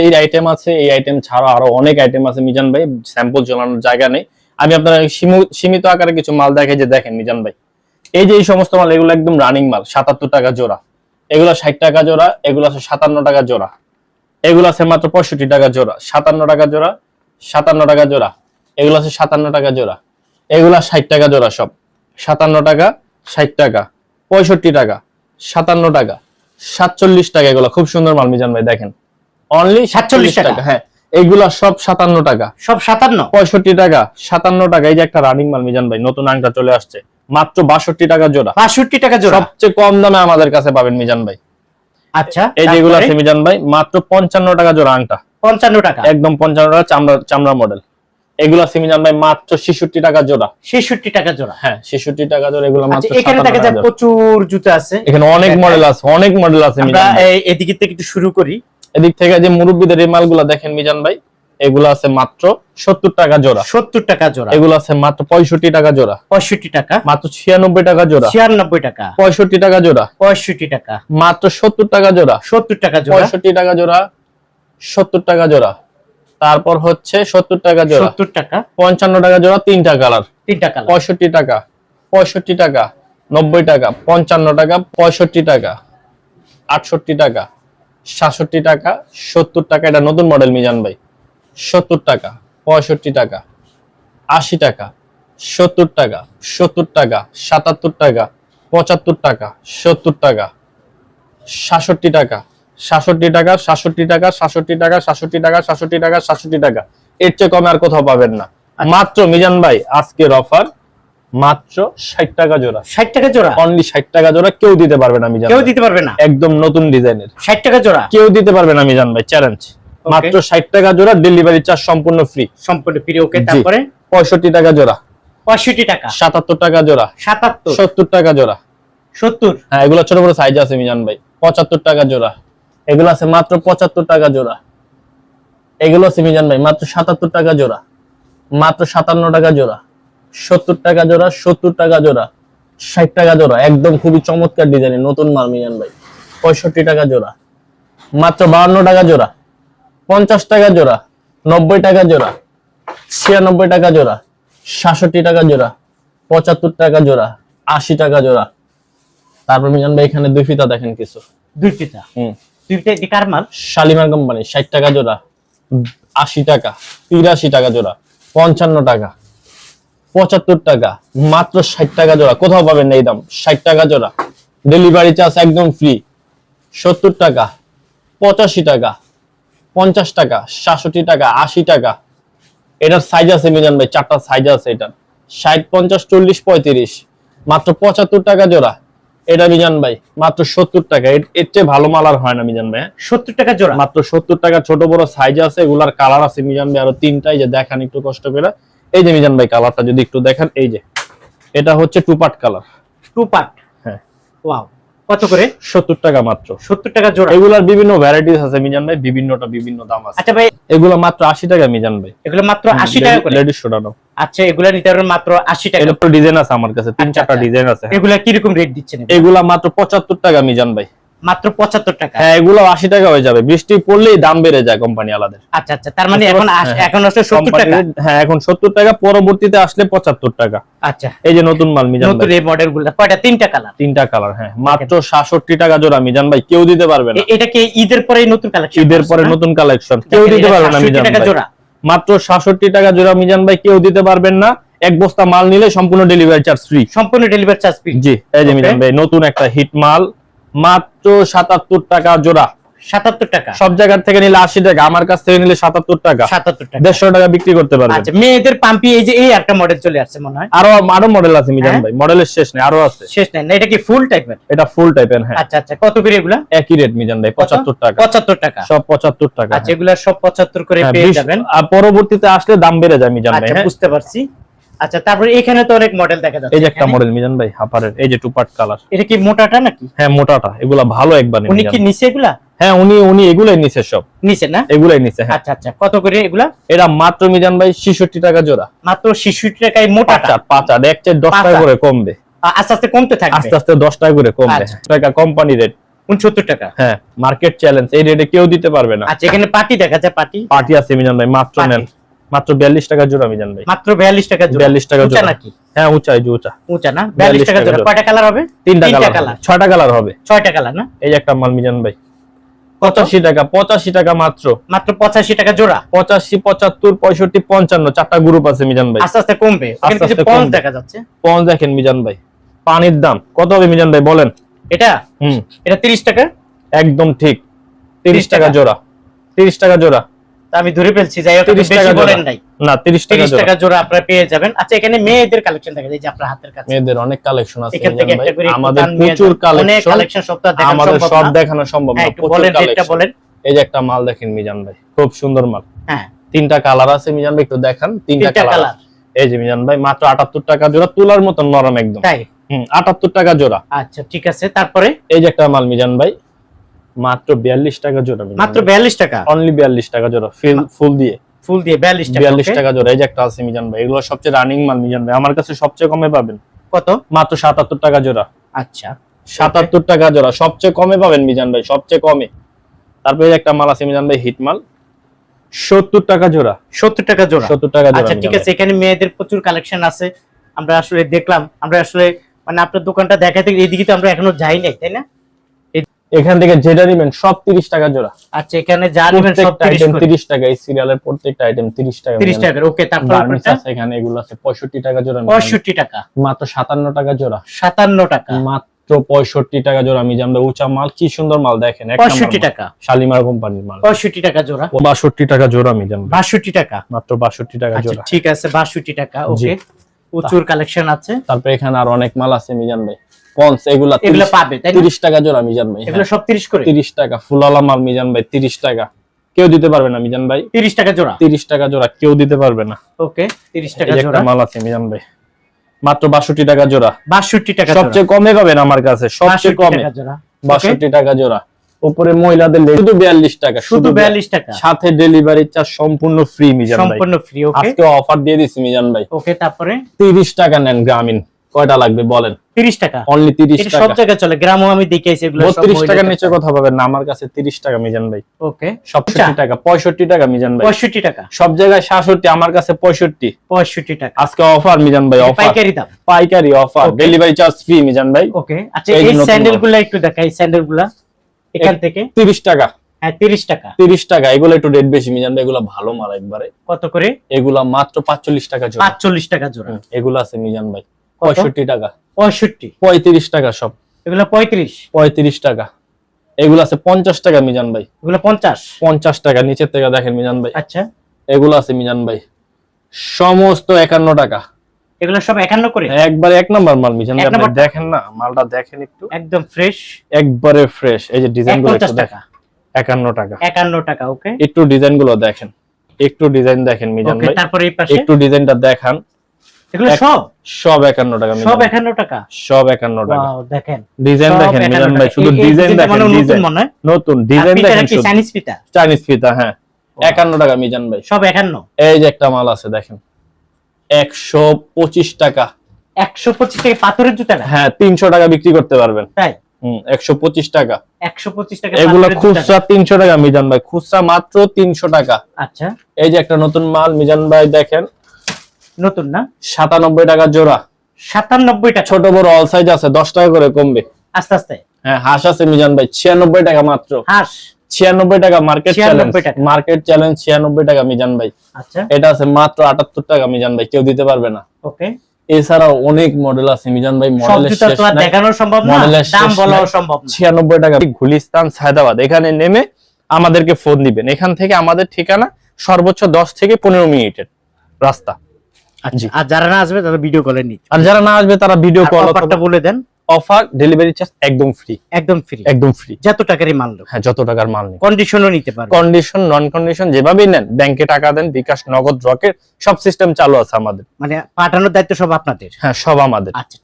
এই আইটেম আছে, এই আইটেম ছাড়া আরও অনেক আইটেম আছে মিজান ভাই স্যাম্পল জায়গা নেই। আমি আপনার সীমিত আকারে কিছু মাল দেখে যে দেখেন মিজান ভাই। এই যে এই সমস্ত মাল, এগুলো একদম রানিং মাল, সাতাত্তর টাকা জোড়া। এগুলো ষাট টাকা জোড়া, এগুলো আছে সাতান্ন টাকা জোড়া। এগুলো আছে মাত্র পঁয়ষট্টি টাকা জোড়া। সাতান্ন টাকা জোড়া, সাতান্ন টাকা জোড়া। এগুলো আছে সাতান্ন টাকা জোড়া। এগুলা ষাট টাকা জোড়া সব। সাতান্ন টাকা, ষাট টাকা, পঁয়ষট্টি টাকা, সাতান্ন টাকা, সাতচল্লিশ টাকা এগুলো। খুব সুন্দর মাল মিজান ভাই, দেখেন। অনলি 47 টাকা। হ্যাঁ। এইগুলা সব সাতান্ন টাকা। সব সাতান্ন? পঁয়ষট্টি টাকা সাতান্ন টাকা। এই যে একটা রানিং মাল মিজান ভাই নতুন আংটা চলে আসছে। মাত্র বাষট্টি টাকা জোড়া। বাষট্টি টাকা জোড়া। সবচেয়ে কম দামে আমাদের কাছে পাবেন মিজান ভাই। আচ্ছা এই যেগুলো আছে মিজান ভাই মাত্র পঞ্চান্ন টাকা জোড়া আংটা পঞ্চান্ন টাকা। একদম পঞ্চান্ন টাকা চামড়া চামড়া মডেল এগুলো আছে মিজান ভাই মাত্র ছেষট্টি টাকা জোড়া। ছেষট্টি টাকা জোড়া। হ্যাঁ ছেষট্টি টাকা জোড়া এগুলো আচ্ছা মাত্র এখানে দেখা যায় প্রচুর জুতো আছে। এখানে অনেক মডেল আছে অনেক মডেল আছে আমরা এদিকে থেকে একটু শুরু করি। এদিক থেকে যে মুরব্বীদের এই মালগুলা দেখেন মিজান ভাই এগুলো আছে মাত্র সত্তর টাকা জোড়া। সত্তর টাকা জোড়া। এগুলো আছে মাত্র পঁয়ষট্টি টাকা জোড়া। পঁয়ষট্টি টাকা। মাত্র ছিয়ানব্বই টাকা জোড়া। ছিয়ানব্বই টাকা। পঁয়ষট্টি টাকা জোড়া। পঁয়ষট্টি টাকা। মাত্র সত্তর টাকা জোড়া। সত্তর টাকা জোড়া। পঁয়ষট্টি টাকা জোড়া সত্তর টাকা জোড়া। তারপর হচ্ছে সত্তর টাকা জোড়া। সত্তর টাকা। পঞ্চান্ন টাকা জোড়া তিনটা কালার। তিনটা কালার। পঁয়ষট্টি টাকা পঁয়ষট্টি টাকা নব্বই টাকা পঞ্চান্ন টাকা পঁয়ষট্টি টাকা আটষট্টি টাকা। সাতষট্টি টাকা সত্তর টাকা এটা নতুন মডেল মিজান ভাই। সত্তর টাকা পঁয়ষট্টি টাকা আশি টাকা সত্তর টাকা সত্তর টাকা সাতাত্তর টাকা পঁচাত্তর টাকা সত্তর টাকা সাতষট্টি টাকা সাতষট্টি টাকা সাতষট্টি টাকা সাতষট্টি টাকা সাতষট্টি টাকা সাতষট্টি টাকা সাতষট্টি টাকা। এর চেয়ে কমে আর কোথাও পাবেন না। মাত্র মিজান ভাই আজকের অফার মাত্র ষাট টাকা জোড়া। ষাট টাকা জোড়া? অনলি ষাট টাকা জোড়া কেউ দিতে পারবে না মিজান কেউ দিতে পারবে না? একদম নতুন ডিজাইনের। ষাট টাকা জোড়া? কেউ দিতে পারবে না মিজান ভাই চ্যালেঞ্জ মাত্র ষাট টাকা জোড়া ডেলিভারি চার্জ সম্পূর্ণ ফ্রি সম্পূর্ণ ফ্রি ওকে তারপরে? পঁয়ষট্টি টাকা জোড়া। পঁয়ষট্টি টাকা। সাতাত্তর টাকা জোড়া। সাতাত্তর। সত্তর টাকা জোড়া। সত্তর। হ্যাঁ এগুলো ছোট বড় সাইজ আছে মিজান ভাই। পঁচাত্তর টাকা জোড়া। এগুলো আছে মাত্র পঁচাত্তর টাকা জোড়া। এগুলো আছে মিজান ভাই মাত্র সাতাত্তর টাকা জোড়া। মাত্র সাতান্ন টাকা জোড়া। সত্তর টাকা জোড়া সত্তর টাকা জোড়া ষাট টাকা জোড়া একদম খুবই চমৎকার ডিজাইনের নতুন মাল মিজান ভাই পঁয়ষট্টি টাকা জোড়া মাত্র বাহান্ন টাকা জোড়া পঞ্চাশ টাকা জোড়া নব্বই টাকা জোড়া ছিয়ানব্বই টাকা জোড়া সাতষট্টি টাকা জোড়া পঁচাত্তর টাকা জোড়া আশি টাকা জোড়া তারপর মিজান ভাই এখানে দুই ফিতা দেখেন কিছু দুই পিতা হুম দুই পিতা এটি কার মাল শালিমার কোম্পানি ষাট টাকা জোড়া আশি টাকা তিরাশি টাকা জোড়া পঞ্চান্ন টাকা পঁচাত্তর টাকা মাত্র ষাট টাকা জোড়া। কোথাও পাবেন না এই দাম ষাট টাকা জোড়া। ডেলিভারি চার্জ একদম ফ্রি সত্তর টাকা পঁচাশি টাকা পঞ্চাশ টাকা সাতষট্টি টাকা আশি টাকা। এটার সাইজ আছে মিজান ভাই চারটা সাইজ আছে এটার। ষাট পঞ্চাশ চল্লিশ পঁয়ত্রিশ মাত্র পঁচাত্তর টাকা জোড়া। এটা মিজান ভাই মাত্র সত্তর টাকা। এর চেয়ে ভালো মাল আর হয় না মিজান ভাই হ্যাঁ? সত্তর টাকা জোড়া? মাত্র সত্তর টাকা ছোট বড় সাইজ আছে এগুলার কালার আছে মিজান ভাই আরও তিনটাই যে দেখান একটু কষ্ট করে। এই যে মিজান ভাই কালারটা যদি একটু দেখেন এই যে। এটা হচ্ছে two part colour two part হ্যাঁ। ওয়াও কত করে? সত্তর টাকা মাত্র। সত্তর টাকা জোড়া। এগুলার বিভিন্ন ভ্যারাইটিস আছে মিজান ভাই বিভিন্নটা বিভিন্ন দাম আছে। আচ্ছা ভাই। এগুলো মাত্র আশি টাকা মিজান ভাই। এগুলো মাত্র আশি টাকা করে। লেডিস শোডানো আচ্ছা এগুলা নিতে পারবেন মাত্র আশি টাকা। এটা তো ডিজাইন আছে আমার কাছে তিন আচ্ছা, চারটা আচ্ছা। ডিজাইন আছে। এগুলা কীরকম রেট দিচ্ছেন এগুলা? এগুলা মাত্র পঁচাত্তর টাকা মিজান ভাই। মাত্র পঁচাত্তর টাকা। হ্যাঁ এগুলো আশি টাকা হয়ে যাবে। বৃষ্টি পড়লেই দাম বেড়ে যায় কোম্পানি আলাদা। আচ্ছা আচ্ছা তার মানে এখন হ্যাঁ। এখন আসলে সত্তর টাকা। হ্যাঁ এখন সত্তর টাকা পরবর্তীতে আসলে পঁচাত্তর টাকা। আচ্ছা। এই যে নতুন মাল মিজান নতুন এই মডেলগুলা কয়টা? তিনটা কালার তিনটা কালার হ্যাঁ। মাত্র সাতষট্টি টাকা জোড়া মিজান ভাই কেউ দিতে পারবে না। এটা কি ঈদের পরে নতুন কালেকশন ঈদের পরে নতুন কালেকশন কেউ দিতে পারবে না মিজান ভাই। জোড়া। মাত্র সাতষট্টি টাকা জোড়া মিজান ভাই কেউ দিতে পারবেন না। এক বস্তা মাল নিলে সম্পূর্ণ ডেলিভারি চার্জ ফ্রি সম্পূর্ণ ডেলিভারি চার্জ ফ্রি জি এই যে মিজান ভাই নতুন একটা হিট মাল। মাত্র সাতাত্তর টাকা জোড়া। সাতাত্তর টাকা। সব জায়গা থেকে নিলে আশি টাকা আমার কাছ থেকে নিলে সাতাত্তর টাকা। সাতাত্তর টাকা। দেড়শো টাকা বিক্রি করতে পারবেন। আচ্ছা মেয়েদের পাম্পি এই যে এই একটা মডেল চলে আসছে মনে হয়। আরও আরও মডেল আছে মিজান হ্যাঁ? ভাই মডেলের শেষ নেই আরও আছে। শেষ নাই। না এটা কি ফুল টাইপের এটা ফুল টাইপের হ্যাঁ। আচ্ছা আচ্ছা কত করে এগুলা? একই রেট মিজান ভাই পঁচাত্তর টাকা। পঁচাত্তর টাকা। সব পঁচাত্তর টাকা আচ্ছা এগুলা সব পঁচাত্তর করে হ্যাঁ, পেয়ে যাবেন। আর পরবর্তীতে আসলে দাম বেড়ে যায় মিজান ভাই আচ্ছা হ্যাঁ? বুঝতে পারছি। আচ্ছা তারপরে এখানে তো অনেক মডেল দেখা যাচ্ছে এই যে একটা মডেল মিজান ভাই হাফারের এই যে টু পার্ট কালার এটা কি মোটাটা নাকি? হ্যাঁ মোটাটা এগুলা ভালো একবার উনি কি নিচে এগুলা? হ্যাঁ উনি উনি এগুলাই নিছে সব। নিচে না? এগুলাই নিছে হ্যাঁ। আচ্ছা আচ্ছা কত করে এগুলা? এটা মাত্র মিজান ভাই ছিষট্টি টাকা জোড়া। মাত্র শিশুটি টাকায় মোটাটা? পাঁচা এক চার দশ পাঁচা। টাকা করে কমবে। আস্তে আস্তে কমতে থাকবে? আস্তে আস্তে দশ টাকা করে কমবে। আচ্ছা। টাকা কোম্পানি রেট উনসত্তর টাকা? হ্যাঁ মার্কেট চ্যালেঞ্জ এই রেটে কেউ দিতে পারবে না। আচ্ছা এখানে পাটি দেখা যায় পাটি? পার্টি আছে মিজান ভাই মাত্র। নেন। মাত্র বিয়াল্লিশ টাকা জোড়া মিজান ভাই মাত্র বিয়াল্লিশ টাকা জোড়া? 42 টাকা জোড়া। নাকি? হ্যাঁ উঁচা যে উঁচা। উঁচা না? 42 বিয়াল্লিশ টাকা জোড়া। কয়টা কালার হবে? তিনটা কালার ছয়টা কালার হবে। ছয়টা কালার না? এই যে একটা মাল মিজান ভাই। পঁচাশি টাকা পঁচাশি টাকা মাত্র। মাত্র পঁচাশি টাকা জোড়া? পঁচাশি পঁচাত্তর পঁয়ষট্টি পঞ্চান্ন চারটা গ্রুপ আছে মিজান ভাই। আস্তে আস্তে কমবে। কিছু পঞ্চ দেখা যাচ্ছে। পঞ্চ দেখেন মিজান ভাই। পানির দাম। কত হবে মিজান ভাই বলেন। এটা? হুম। এটা তিরিশ টাকা? একদম ঠিক। তিরিশ 30 টাকা। জোড়া। তিরিশ টাকা জোড়া। আমি ধরে ফেলছি যাই হোক বেশি বলেন নাই। না তিরিশ টাকা তিরিশ জোড়া। টাকা জোড়া আপনারা পেয়ে যাবেন। আচ্ছা এখানে মেয়েদের কালেকশন দেখা যায় যে আপনার হাতের কাছে। মেয়েদের অনেক কালেকশন আছে এখান থেকে ভাই। একটা করে আমাদের প্রচুর যান। অনেক কালেকশন কালেকশন সব আর দেখানো আমাদের সব দেখানো সম্ভব হ্যাঁ না একটু প্রচুর কালেকশন বলেন। এই যে একটা মাল দেখেন মিজান ভাই খুব সুন্দর মাল। হ্যাঁ। তিনটা কালার আছে মিজান ভাই একটু দেখান তিনটা কালার এই যে মিজান ভাই মাত্র আটাত্তর টাকা জোড়া তুলার মতন নরম একদম। তাই? হুম আটাত্তর টাকা জোড়া। আচ্ছা ঠিক আছে তারপরে? এই যে একটা মাল মিজান ভাই মাত্র বিয়াল্লিশ টাকা জোড়া মাত্র বিয়াল্লিশ টাকা? অনলি বিয়াল্লিশ টাকা জোড়া ফুল ফুল দিয়ে। ফুল দিয়ে টাকা জোড়া এই যে একটা আছে মিজান ভাই এগুলো সবচেয়ে রানিং মাল মিজান ভাই। আমার কাছে সবচেয়ে কমে পাবেন। কত? মাত্র সাতাত্তর টাকা জোড়া। আচ্ছা। সাতাত্তর টাকা জোড়া সবচেয়ে কমে পাবেন মিজান ভাই সবচেয়ে কমে। তারপরে একটা মাল আছে মিজান ভাই হিট মাল। সত্তর টাকা জোড়া। সত্তর টাকা জোড়া। সত্তর টাকা জোড়া আচ্ছা ঠিক আছে এখানে মেয়েদের প্রচুর কালেকশন আছে। আমরা আসলে দেখলাম আমরা আসলে মানে আপনার দোকানটা দেখাতে এদিকে তো আমরা এখনও যাই নাই তাই না। এখান থেকে যেটা নিবেন সব তিরিশ টাকা জোড়া। আচ্ছা এখানে যা নেবেন সব টাকা এই সিরিয়ালের প্রত্যেকটা আইটেম তিরিশ টাকা তিরিশ টাকা ওকে তারপর আছে এখানে এগুলো আছে পঁয়ষট্টি টাকা জোড়া মিজান ভাই। পঁয়ষট্টি টাকা। মাত্র সাতান্ন টাকা জোড়া। সাতান্ন টাকা। মাত্র পঁয়ষট্টি টাকা জোড়া আমি জানব উঁচা মাল কি সুন্দর মাল দেখেন এক পঁয়ষট্টি নাম্বার মাল। টাকা। শালিমার কোম্পানির মাল। পঁয়ষট্টি টাকা জোড়া। বাষট্টি টাকা জোড়া আমি জানব বাষট্টি টাকা। মাত্র বাষট্টি টাকা আচ্ছা জোড়া। ঠিক আছে বাষট্টি টাকা ওকে প্রচুর কালেকশন আছে। তারপরে এখানে আর অনেক মাল আছে মিজান ভাই পন্স এগুলা এগুলো পাবে তাই টাকা জোড়া মিজান ভাই এগুলো সব তিরিশ করে? তিরিশ টাকা ফুলালা মাল মিজান ভাই তিরিশ টাকা। কেউ দিতে পারবে না মিজান ভাই? তিরিশ টাকা জোড়া? তিরিশ টাকা জোড়া কেউ দিতে পারবে না। ওকে তিরিশ এই টাকা জোড়া। মাল আছে মিজান ভাই মাত্র বাষট্টি টাকা জোড়া। বাষট্টি টাকা সবচেয়ে কমে পাবেন আমার কাছে সবচেয়ে কমে। টাকা জোড়া। বাষট্টি টাকা জোড়া। উপরে মহিলাদের শুধু বিয়াল্লিশ টাকা শুধু বিয়াল্লিশ টাকা। সাথে ডেলিভারি চার্জ সম্পূর্ণ ফ্রি মিজান ভাই। সম্পূর্ণ ফ্রি ওকে। আজকে অফার দিয়ে দিচ্ছি মিজান ভাই। ওকে তারপরে? তিরিশ টাকা নেন গ্রামীণ। কয়টা লাগবে বলেন? তিরিশ টাকা। অনলি তিরিশ এটা সব জায়গায় চলে গ্রামও আমি দেখেছি এগুলো সব বত্রিশ টাকার নিচে কথা পাবেন না আমার কাছে তিরিশ টাকা মিজান ভাই। ওকে। সবষট্টি টাকা পঁয়ষট্টি টাকা মিজান ভাই। পঁয়ষট্টি টাকা। সব জায়গায় সাতষট্টি আমার কাছে পঁয়ষট্টি। পঁয়ষট্টি টাকা। আজকে অফার মিজান ভাই অফার পাইকারি দাম। পাইকারি offer delivery charge free Mizan ভাই। ওকে। আচ্ছা এই যে এই নতুন স্যান্ডেলগুলা একটু দেখাই স্যান্ডেলগুলা এখান থেকে? তিরিশ টাকা। হ্যাঁ তিরিশ টাকা। তিরিশ টাকা এগুলো একটু রেট বেশি মিজান ভাই এগুলো ভালো মাল একবারে। কত করে? এগুলা মাত্র পাঁচচল্লিশ টাকা জোড়া। পাঁচচল্লিশ টাকা জোড়া। এগুলো আছে মিজান ভাই? পঁয়ষট্টি টাকা। পঁয়ষট্টি। পঁয়ত্রিশ টাকা সব। এগুলো পঁয়ত্রিশ। পঁয়ত্রিশ টাকা। এগুলো আছে পঞ্চাশ টাকা মিজান ভাই। এগুলো পঞ্চাশ? পঞ্চাশ টাকা নিচের থেকে দেখেন মিজান ভাই। আচ্ছা। এগুলো আছে মিজান ভাই। সমস্ত একান্ন টাকা। এগুলো সব একান্ন করে? একবারে এক নাম্বার মাল মিজান ভাই আপনি দেখেন না মালটা দেখেন একটু। একদম ফ্রেশ একবারে ফ্রেশ এই যে ডিজাইনগুলো একটু দেখেন। একান্ন টাকা। একান্ন টাকা ওকে একটু ডিজাইনগুলো দেখেন। একটু ডিজাইন দেখেন মিজান ভাই। তারপরে এই পাশে? একটু ডিজাইনটা দেখান। এগুলো সব? সব টাকা সব ভাই। একান্ন টাকা? সব একান্ন টাকা। দেখেন। ডিজাইন দেখেন 51 ভাই শুধু এই- এই ডিজাইন দেখেন মানে নতুন মনে নতুন ডিজাইন দেখেন কি চাইনিজ পিঠা? চাইনিজ ফিতা হ্যাঁ। একান্ন টাকা মিজান ভাই। সব একান্ন? এই যে একটা মাল আছে দেখেন। একশো পঁচিশ টাকা। একশো পঁচিশ টাকা পাথরের জুতা না? হ্যাঁ তিনশো টাকা বিক্রি করতে পারবেন। তাই? হম একশো পঁচিশ টাকা। একশো পঁচিশ টাকা এগুলো খুচরা তিনশো টাকা মিজান ভাই খুচরা মাত্র তিনশো টাকা। আচ্ছা। এই যে একটা নতুন মাল মিজান ভাই দেখেন নতুন না? সাতানব্বই টাকা জোড়া। সাতানব্বই টাকা ছোট বড় অল সাইজ আছে দশ টাকা করে কমবে। আস্তে আস্তে। হ্যাঁ হাঁস আছে মিজান ভাই ছিয়ানব্বই টাকা মাত্র। হাঁস। ছিয়ানব্বই টাকা মার্কেট চ্যালেঞ্জ মার্কেট চ্যালেঞ্জ ছিয়ানব্বই টাকা মিজান ভাই। আচ্ছা। এটা আছে মাত্র আটাত্তর টাকা মিজান ভাই কেউ দিতে পারবে না। ওকে। এছাড়াও অনেক মডেল আছে মিজান ভাই মডেলের শেষ দেখানো সম্ভব না দাম বলাও সম্ভব না। ছিয়ানব্বই টাকা। গুলিস্তান সায়দাবাদ এখানে নেমে আমাদেরকে ফোন দিবেন। এখান থেকে আমাদের ঠিকানা সর্বোচ্চ দশ থেকে পনেরো মিনিটের রাস্তা। আর যারা না আসবে তারা ভিডিও কলে আর যারা না আসবে তারা ভিডিও কল অফারটা বলে দেন। অফার ডেলিভারি চার্জ একদম ফ্রি একদম ফ্রি একদম ফ্রি যত টাকারই মাল লোক হ্যাঁ যত টাকার মাল কন্ডিশনও নিতে কন্ডিশন নন কন্ডিশন যেভাবেই নেন ব্যাংকে টাকা দেন বিকাশ নগদ রকেট সব সিস্টেম চালু আছে আমাদের। মানে পাঠানোর দায়িত্ব সব আপনাদের। হ্যাঁ সব আমাদের। আচ্ছা।